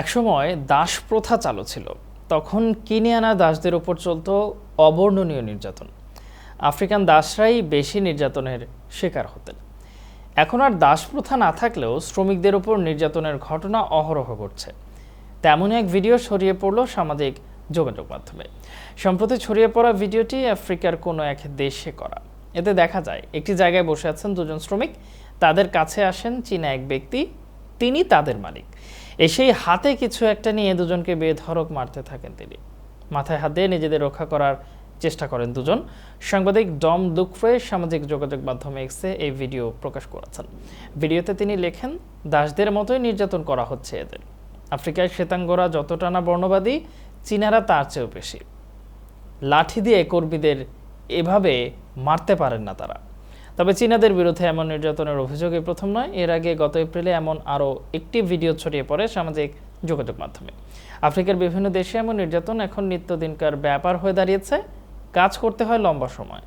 একসময় দাস প্রথা চালু ছিল। তখন কিনে আনা দাসদের ওপর চলত অবর্ণনীয় নির্যাতন। আফ্রিকান দাসরাই বেশি নির্যাতনের শিকার হতেন। এখন আর দাস প্রথা না থাকলেও শ্রমিকদের ওপর নির্যাতনের ঘটনা অহরহ ঘটছে। তেমনই এক ভিডিও ছড়িয়ে পড়ল সামাজিক যোগাযোগ মাধ্যমে। সম্প্রতি ছড়িয়ে পড়া ভিডিওটি আফ্রিকার কোনো এক দেশে করা। এতে দেখা যায়, একটি জায়গায় বসে আছেন দুজন শ্রমিক। তাদের কাছে আসেন চীনা এক ব্যক্তি। তিনি তাদের মালিক। এসেই হাতে কিছু একটা নিয়ে দুজনকে বেধড়ক মারতে থাকেন তিনি। মাথায় হাত দিয়ে নিজেদের রক্ষা করার চেষ্টা করেন দুজন। সাংবাদিক ডম দুকফ্রে সামাজিক যোগাযোগ মাধ্যমে এক্সে এই ভিডিও প্রকাশ করেছেন। ভিডিওতে তিনি লেখেন, দাসদের মতোই নির্যাতন করা হচ্ছে এদের। আফ্রিকায় শ্বেতাঙ্গরা যতটা না বর্ণবাদী, চীনারা তার চেয়েও বেশি। লাঠি দিয়ে কর্মীদের এভাবে মারতে পারেন না তারা। তবে চীনাদের বিরুদ্ধে এমন নির্যাতনের অভিযোগই প্রথম নয়। এর আগে গত এপ্রিলে এমন আরও একটি ভিডিও ছড়িয়ে পড়ে সামাজিক যোগাযোগ মাধ্যমে। আফ্রিকার বিভিন্ন দেশে এমন নির্যাতন এখন নিত্যদিনকার ব্যাপার হয়ে দাঁড়িয়েছে। কাজ করতে হয় লম্বা সময়।